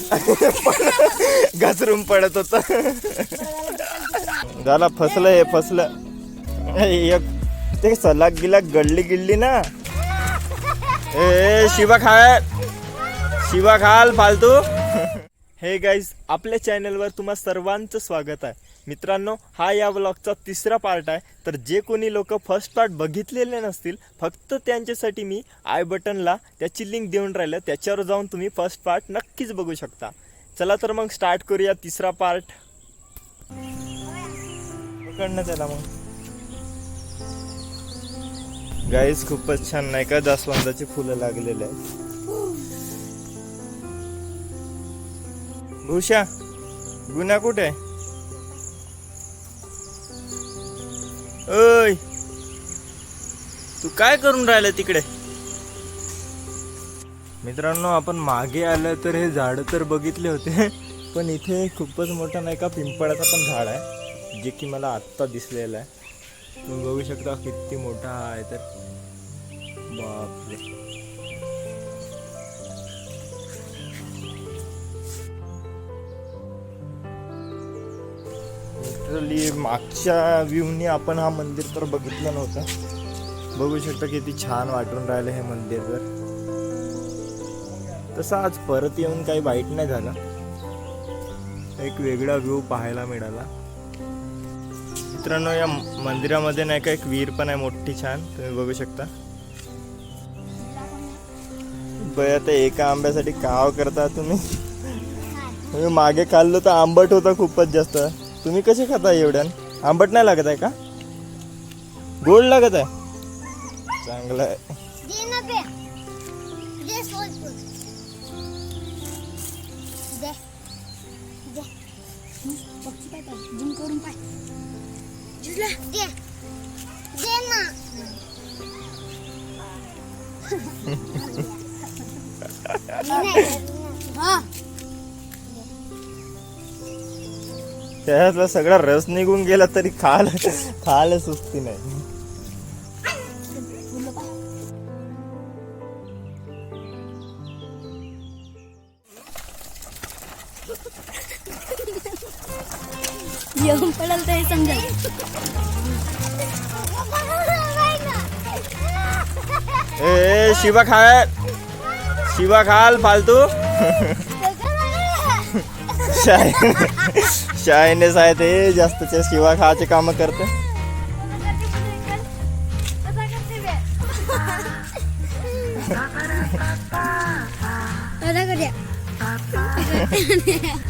घसरून पडत होत. झाला फसलं हे फसलं. एक ते सलाग गिलाग गडली गिडली ना. ए शिवा खाय शिवा खाल फालतू. हे गाईज आपल्या चॅनलवर तुम्हा सर्वांचं स्वागत आहे. मित्रांनो हा या ब्लॉगचा तिसरा पार्ट आहे. तर जे कोणी लोक फर्स्ट पार्ट बघितलेले नसतील फक्त त्यांच्यासाठी मी आय बटनला त्याची लिंक देऊन राहिलं. त्याच्यावर जाऊन तुम्ही फर्स्ट पार्ट नक्कीच बघू शकता. चला तर मग स्टार्ट करूया तिसरा पार्ट पकडणं त्याला मग. गाईज खूपच छान नाही का? जास्वंदाची फुलं लागलेले आहेत. भूषा गुन्हा कुठे? आहे ओय. तू काय करून राहिलं तिकडे? मित्रांनो आपण मागे आलं तर हे झाड तर बघितले होते पण इथे खूपच मोठा नाही का पिंपळाचा पण झाड आहे जे की मला आत्ता दिसलेलं आहे. तुम्ही बघू शकता किती मोठा आहे तर. बापरे. लिटरली मागच्या व्ह्यूनी आपण हा मंदिर तर बघितलं नव्हतं. बघू शकता किती छान वाटून राहिलं हे मंदिर तर तसं आज परत येऊन काही वाईट नाही झालं. एक वेगळा व्ह्यू पाहायला मिळाला. मित्रांनो या मंदिरामध्ये नाही का एक विहीर पण आहे मोठी छान. तुम्ही बघू शकता. बया आता एका आंब्यासाठी काव करता तुम्ही? मागे खाल्लं तर आंबट होता खूपच जास्त. तुम्ही कसे खाता एवढ्यान आंबट नाही लागत आहे का गोड लागत आहे चांगलं आहे त्यातला सगळा रस निघून गेला तरी खाल खाल सुस्ती नाही. येऊन पडेल तरी समजेल ए शिवा खाल. शिवा खाल फालतू. शायनेस आहे ते जास्तच्या शिवा खायचे काम करते.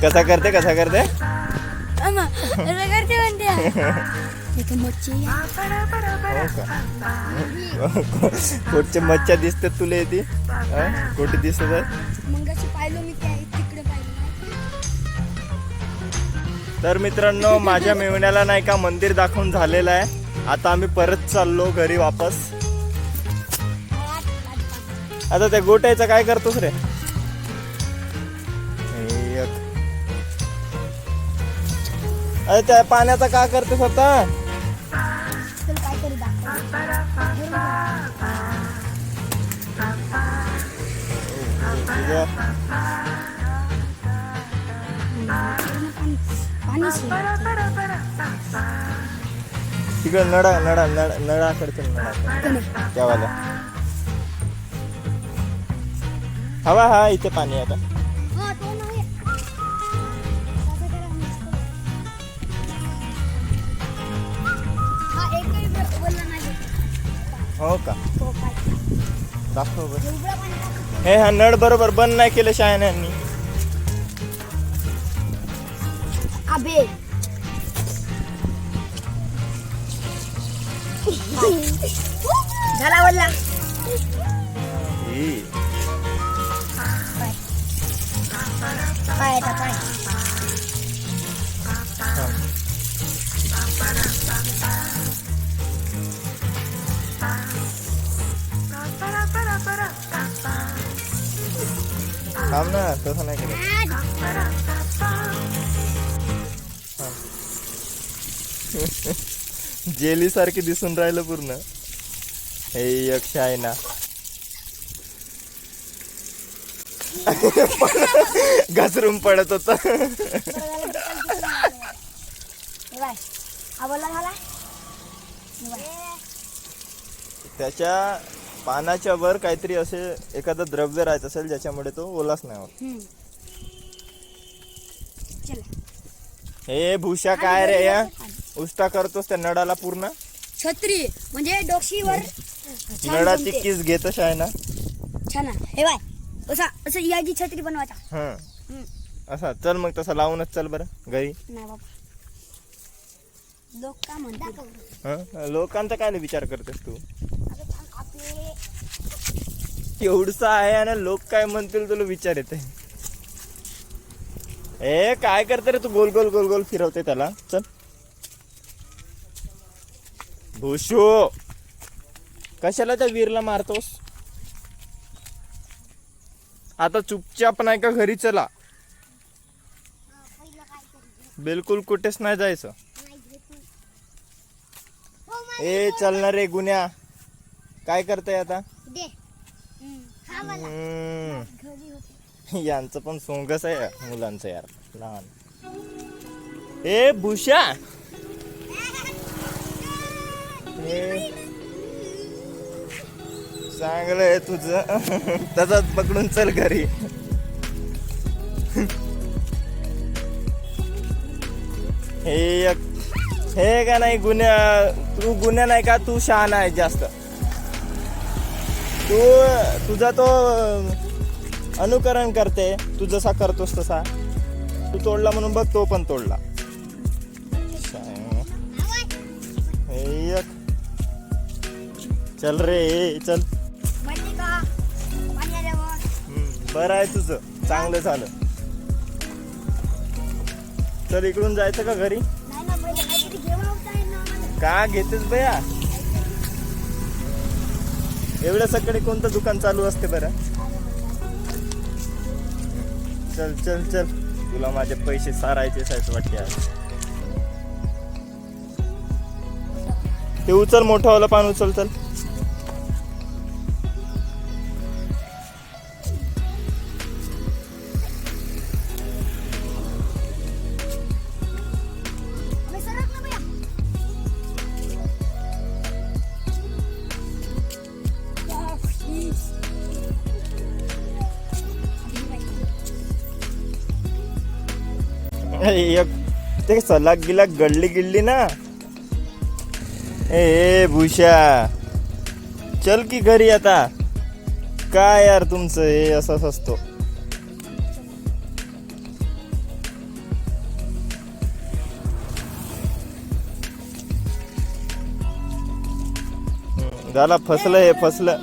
कसा करते कसा करते? हो कुठच्या मच्छा दिसतात तुला ती? कुठे दिसत आहे? तर मित्रांनो माझ्या मेवण्याला नाही का मंदिर दाखवून झालेलं आहे. आता आम्ही परत चाललो घरी वापस. आता त्या गोट्याचं काय करतोस रे? अरे त्या पाण्याचा काय करतोस आता? हो, yeah. पाणी तिकडे लढा लढा नळा नळाकडचं नळा त्यावाला हवा हा इथे पाणी आता. हो का? दाखव हे हा नळ बरोबर बंद नाही केलं शायन यांनी. अबे झाला बोलला ई. पाय आता पाय थांब. थांब ना तसं नाही केलं जेली सारखी दिसून राहिलं पूर्ण. हे एक आहे ना. घसरून पडत होता. त्याच्या पानाच्या वर काहीतरी असे एखादं द्रव्य राहत असेल ज्याच्यामुळे तो ओलाच नाही होत. हे भूषा काय रे या? उष्टा करतोस त्या नळाला पूर्ण? छत्री म्हणजे डोशीवर छान नळाची जमते. किस घेतच आहे ना? छान आहे. हे बाय असा असं याची छत्री बनवायचा. हं. हम्म. असा चल मग तसा लावूनच चल बरं घरी. नाही बाबा. लोक का म्हणतात हं? लोकांचा काय विचार करतेस तू? एवढसा आहे आणि लोक काय म्हणतील तुला विचार येते. ए काय करते रे तू? गोल गोल गोल गोल फिरवते त्याला. चल. भूषू कशाला त्या वीरला मारतोस? आता चुपचाप नाही का घरी चला? बिलकुल कुठेच नाही जायचं. ए चल ना रे गुन्ह्या काय करताय आता? हा यांचं पण सोंगच आहे मुलांचं यार. लहान. ए भूषा ए, चांगलं आहे तुझं. तसंच पकडून चल घरी. हे एक हे का नाही गुन्ह्या तू गुन्हा नाही का तू शहाणा आहे जास्त. तू तुझा तो अनुकरण करते तू जसा करतोस तसा. तू तोडला म्हणून बघ तो पण तोडला. हे एक. चल रे चल. माहिती का? पाणी आल्यावर. हम्म, बरं आहे तुझं. चांगलं झालं. चल इकडून जायचं का घरी? नाही ना पहिले काहीतरी घेऊन आहे ना आम्हाला. का घेतेस बया एवढ्या सकाळी कोणतं दुकान चालू असते बरं? चल चल चल. तुला माझे पैसे सारायचे सायच वाटते आज. ते उचल मोठं पान उचल चल. एक ते सलाग गिलाग गडली गिडली ना. ए भूषा. चल की घरी आता. काय यार तुमचं हे असंच असतो. झाला फसलं हे फसलं.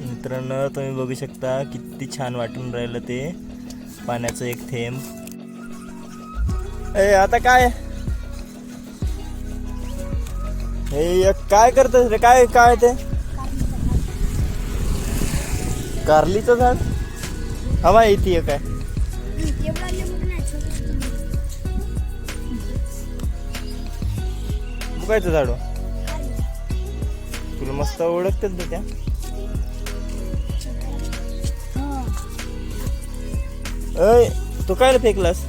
मित्रांनो तुम्ही बघू शकता किती छान वाटून राहिलं ते पाण्याचं एक थेंब. ए आता काय हे काय करतस रे काय काय ते कारलीचं झाड हवा येते काय. बुकायचं झाड. तुला मस्त ओळखतेच ना त्या हा. अय तू काय फेकलास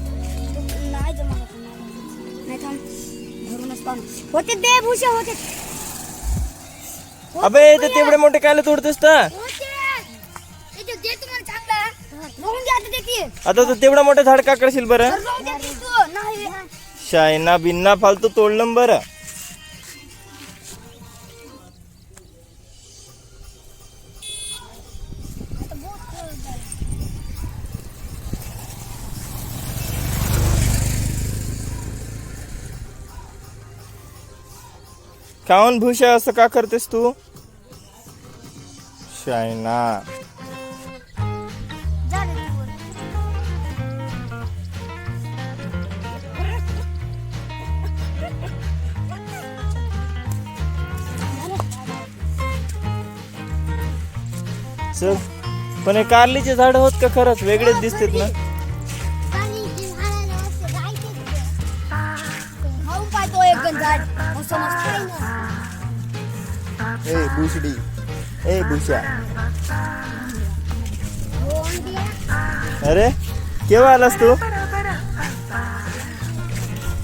होते दे भूषा होते. अबे ते तेवढे मोठे कायला तोडतेस तर. आता तू तेवढा मोठं झाड का करशील बरं शायना बिन्ना फालतू तोडलं बरं. काऊन भूषा असं का करतेस तू? शायना. चल. पण हे कारलीचे झाड होत का खरंच? वेगळेच दिसतात ना. खाऊन पाहतो एक झाड. मग ए भूषडी ए भूषा अरे केव्हा आलास तू?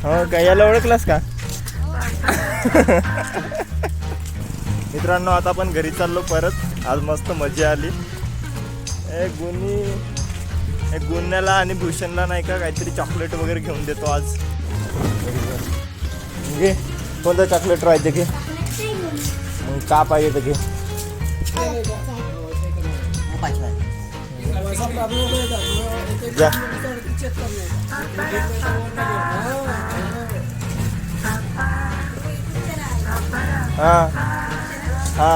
हो का? याला ओळखलास का? मित्रांनो आता आपण घरी चाललो परत. आज मस्त मजा आली. ए गुन्ही ए गुन्ह्याला आणि भूषणला नाही का काहीतरी चॉकलेट वगैरे घेऊन देतो आज. कोणतं चॉकलेट राहते की? का पाहिजे तर घे हा हा।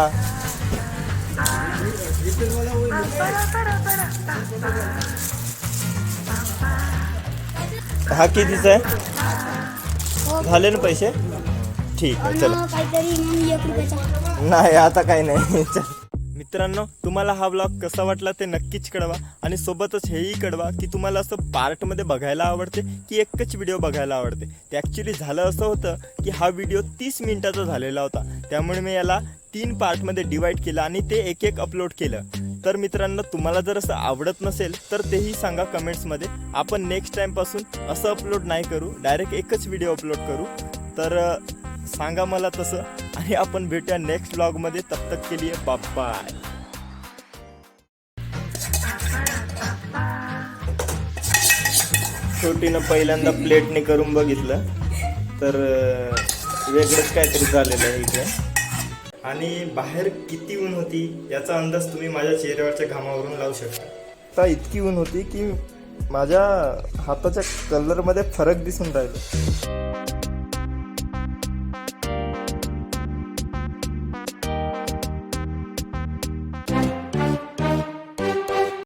हा कितीचा आहे झाले ना पैसे? ठीक आहे चला। मग काहीतरी एक रुपयाचा नाही आता काही नाही. मित्रांनो तुम्हाला हा ब्लॉग कसा वाटला ते नक्कीच कळवा आणि सोबतच हेही कळवा की तुम्हाला असं पार्टमध्ये बघायला आवडते की एकच व्हिडिओ बघायला आवडते. ते ॲक्च्युली झालं असं होतं की हा व्हिडिओ तीस मिनिटाचा झालेला होता. त्यामुळे मी याला तीन पार्टमध्ये डिवाईड केलं आणि ते एक एक अपलोड केलं. तर मित्रांनो तुम्हाला जर असं आवडत नसेल तर तेही सांगा कमेंट्समध्ये आपण नेक्स्ट टाईमपासून असं अपलोड नाही करू डायरेक्ट एकच व्हिडिओ अपलोड करू. तर सांगा मला तसं. आणि आपण भेटूया नेक्स्ट ब्लॉगमध्ये तब तक के लिए बाय छोटीनं पहिल्यांदा प्लेटने करून बघितलं. तर वेगळंच काहीतरी झालेलं आहे इथे. आणि बाहेर किती ऊन होती याचा अंदाज तुम्ही माझ्या चेहऱ्यावरच्या घामावरून लावू शकता. आता इतकी ऊन होती की माझ्या हाताच्या कलरमध्ये फरक दिसून राहिला.